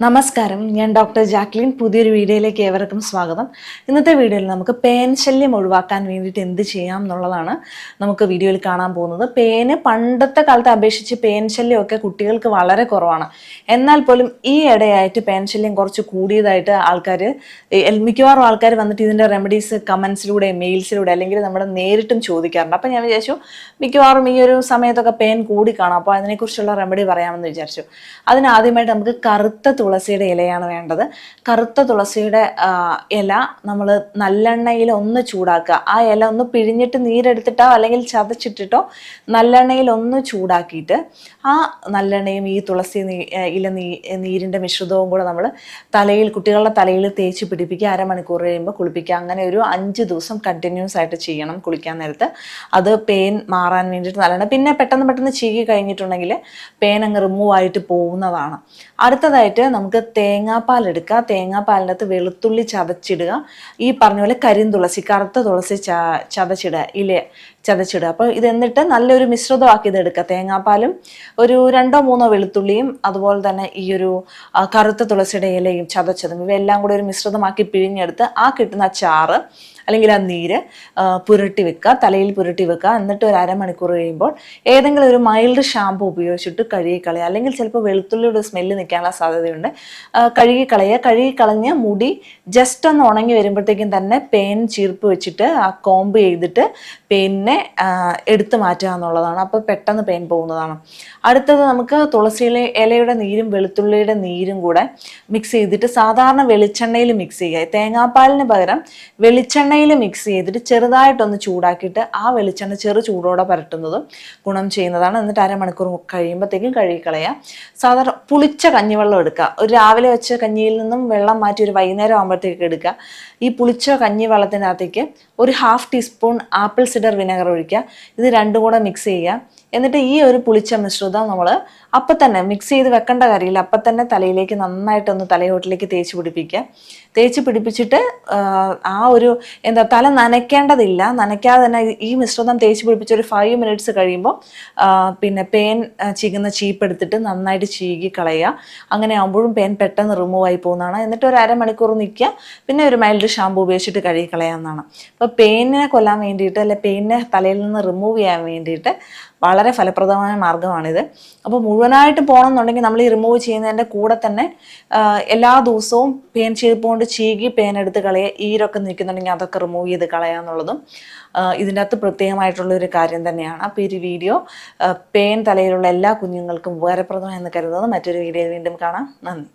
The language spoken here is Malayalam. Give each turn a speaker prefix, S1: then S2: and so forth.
S1: നമസ്കാരം. ഞാൻ ഡോക്ടർ ജാക്ലിൻ. പുതിയൊരു വീഡിയോയിലേക്ക് ഏവർക്കും സ്വാഗതം. ഇന്നത്തെ വീഡിയോയിൽ നമുക്ക് പേൻ ശല്യം ഒഴിവാക്കാൻ വേണ്ടിയിട്ട് എന്ത് ചെയ്യാം എന്നുള്ളതാണ് നമുക്ക് വീഡിയോയിൽ കാണാൻ പോകുന്നത്. പേന് പണ്ടത്തെ കാലത്തെ അപേക്ഷിച്ച് പേൻ ശല്യമൊക്കെ കുട്ടികൾക്ക് വളരെ കുറവാണ്. എന്നാൽ പോലും ഈ ഇടയായിട്ട് പേൻ ശല്യം കുറച്ച് കൂടിയതായിട്ട് ആൾക്കാർ മിക്കവാറും ആൾക്കാർ വന്നിട്ട് ഇതിന്റെ റെമഡീസ് കമൻസിലൂടെ മെയിൽസിലൂടെ അല്ലെങ്കിൽ നമ്മുടെ നേരിട്ടും ചോദിക്കാറുണ്ട്. അപ്പോൾ ഞാൻ വിചാരിച്ചു മിക്കവാറും ഈ ഒരു സമയത്തൊക്കെ പേൻ കൂടി കാണാം. അപ്പോൾ അതിനെക്കുറിച്ചുള്ള റെമഡി പറയാമെന്ന് വിചാരിച്ചു. അതിനാദ്യമായിട്ട് നമുക്ക് കറുത്ത തുളസിയുടെ ഇലയാണ് വേണ്ടത്. കറുത്ത തുളസിയുടെ ഇല നമ്മൾ നല്ലെണ്ണയിൽ ഒന്ന് ചൂടാക്കുക. ആ ഇല ഒന്ന് പിഴിഞ്ഞിട്ട് നീരെടുത്തിട്ടോ അല്ലെങ്കിൽ ചതച്ചിട്ടിട്ടോ നല്ലെണ്ണയിൽ ഒന്ന് ചൂടാക്കിയിട്ട് ആ നല്ലെണ്ണയും ഈ തുളസി ഇല നീ നീരിന്റെ മിശ്രിതവും കൂടെ നമ്മൾ തലയിൽ കുട്ടികളുടെ തലയിൽ തേച്ച് പിടിപ്പിക്കുക. അരമണിക്കൂർ കഴിയുമ്പോൾ കുളിപ്പിക്കുക. അങ്ങനെ ഒരു അഞ്ച് ദിവസം കണ്ടിന്യൂസ് ആയിട്ട് ചെയ്യണം കുളിക്കാൻ നേരത്ത്. അത് പെയിൻ മാറാൻ വേണ്ടിയിട്ട് നല്ലതാണ് പിന്നെ പെട്ടെന്ന് പെട്ടെന്ന് ചീകി കഴിഞ്ഞിട്ടുണ്ടെങ്കിൽ പെയിൻ അങ്ങ് റിമൂവ് ആയിട്ട് പോകുന്നതാണ്. അടുത്തതായിട്ട് നമുക്ക് തേങ്ങാപ്പാൽ എടുക്കുക. തേങ്ങാപ്പാലിനകത്ത് വെളുത്തുള്ളി ചതച്ചിടുക. ഈ പറഞ്ഞ പോലെ കരിന്തുളസി കറുത്ത തുളസി ച ചതച്ചിടുക ഇല ചതച്ചിടുക. അപ്പോൾ ഇത് എന്നിട്ട് നല്ലൊരു മിശ്രിതമാക്കി ഇത് എടുക്കുക തേങ്ങാപ്പാലും ഒരു രണ്ടോ മൂന്നോ വെളുത്തുള്ളിയും അതുപോലെ തന്നെ ഈ ഒരു കറുത്ത തുളസിയുടെ ഇലയും ചതച്ചതും ഇവയെല്ലാം കൂടി ഒരു മിശ്രിതമാക്കി പിഴിഞ്ഞെടുത്ത് ആ കിട്ടുന്ന ചാറ് അല്ലെങ്കിൽ ആ നീര് പുരട്ടി വെക്കുക. തലയിൽ പുരട്ടി വെക്കുക. എന്നിട്ട് ഒരു അരമണിക്കൂർ കഴിയുമ്പോൾ ഏതെങ്കിലും ഒരു മൈൽഡ് ഷാമ്പു ഉപയോഗിച്ചിട്ട് കഴുകി കളയുക. അല്ലെങ്കിൽ ചിലപ്പോൾ വെളുത്തുള്ളിയുടെ സ്മെല്ല് നിൽക്കാനുള്ള സാധ്യതയുണ്ട്. ആ, കഴുകി കളയുക കഴുകി മുടി ജസ്റ്റ് ഒന്ന് ഉണങ്ങി വരുമ്പോഴത്തേക്കും തന്നെ പേൻ ചീർപ്പ് വെച്ചിട്ട് ആ കോമ്പ് ചെയ്തിട്ട് പെയിനെ എടുത്തു മാറ്റുക എന്നുള്ളതാണ്. അപ്പോൾ പെട്ടെന്ന് പേൻ പോകുന്നതാണ്. അടുത്തത് നമുക്ക് തുളസിയിലെ ഇലയുടെ നീരും വെളുത്തുള്ളിയുടെ നീരും കൂടെ മിക്സ് ചെയ്തിട്ട് സാധാരണ വെളിച്ചെണ്ണയിൽ മിക്സ് ചെയ്യുക. തേങ്ങാപ്പാലിന് പകരം വെളിച്ചെണ്ണയിൽ മിക്സ് ചെയ്തിട്ട് ചെറുതായിട്ടൊന്ന് ചൂടാക്കിയിട്ട് ആ വെളിച്ചെണ്ണ ചെറു ചൂടോടെ പരട്ടുന്നതും ഗുണം ചെയ്യുന്നതാണ്. എന്നിട്ട് അരമണിക്കൂർ കഴിയുമ്പോഴത്തേക്കും കഴുകി സാധാരണ പുളിച്ച കഞ്ഞിവെള്ളം എടുക്കുക. ഒരു രാവിലെ വെച്ച കഞ്ഞിയിൽ നിന്നും വെള്ളം മാറ്റി ഒരു വൈകുന്നേരം ആകുമ്പോഴത്തേക്ക് എടുക്കുക. ഈ പുളിച്ച കഞ്ഞി വെള്ളത്തിനകത്തേക്ക് ഒരു half teaspoon apple cider vinegar ഒഴിക്കുക. ഇത് രണ്ടും കൂടെ മിക്സ് ചെയ്യുക. എന്നിട്ട് ഈ ഒരു പുളിച്ച മിശ്രിതം നമ്മൾ അപ്പം തന്നെ മിക്സ് ചെയ്ത് വെക്കേണ്ട കാര്യമില്ല. അപ്പം തന്നെ തലയിലേക്ക് നന്നായിട്ടൊന്ന് തലയോട്ടിലേക്ക് തേച്ച് പിടിപ്പിക്കുക. തേച്ച് പിടിപ്പിച്ചിട്ട് ആ, ഒരു എന്താ തല നനയ്ക്കേണ്ടതില്ല. നനയ്ക്കാതെ തന്നെ ഈ മിശ്രിതം തേച്ച് പിടിപ്പിച്ച് ഒരു ഫൈവ് മിനിറ്റ്സ് കഴിയുമ്പോൾ പിന്നെ പേൻ ചീകുന്ന ചീപ്പ് എടുത്തിട്ട് നന്നായിട്ട് ചീകി കളയുക. അങ്ങനെ ആകുമ്പോഴും പേൻ പെട്ടെന്ന് റിമൂവ് ആയി പോകുന്നതാണ്. എന്നിട്ട് ഒരു അരമണിക്കൂർ നിൽക്കുക. പിന്നെ ഒരു മൈൽഡ് ഷാമ്പു ഉപയോഗിച്ചിട്ട് കഴുകി കളയാവുന്നതാണ്. അപ്പോൾ പെയിനിനെ കൊല്ലാൻ വേണ്ടിയിട്ട് അല്ലെ പെയിനിനെ തലയിൽ നിന്ന് റിമൂവ് ചെയ്യാൻ വേണ്ടിയിട്ട് വളരെ ഫലപ്രദമായ മാർഗമാണിത് അപ്പോൾ മുഴുവനായിട്ട് പോകണമെന്നുണ്ടെങ്കിൽ നമ്മൾ ഈ റിമൂവ് ചെയ്യുന്നതിന്റെ കൂടെ തന്നെ എല്ലാ ദിവസവും പെയിൻ ചെയ്ത് കൊണ്ട് ചീകി പെയിൻ എടുത്ത് കളയുക ഈരൊക്കെ നിൽക്കുന്നുണ്ടെങ്കിൽ അതൊക്കെ റിമൂവ് ചെയ്ത് കളയുക എന്നുള്ളതും ഇതിന്റെ അകത്ത് പ്രത്യേകമായിട്ടുള്ള ഒരു കാര്യം തന്നെയാണ്. അപ്പോൾ ഈ വീഡിയോ പെയിൻ തലയിലുള്ള എല്ലാ കുഞ്ഞുങ്ങൾക്കും ഉപകാരപ്രദമായെന്ന് കരുതുന്നത് മറ്റൊരു വീഡിയോയിൽ വീണ്ടും കാണാം. നന്ദി.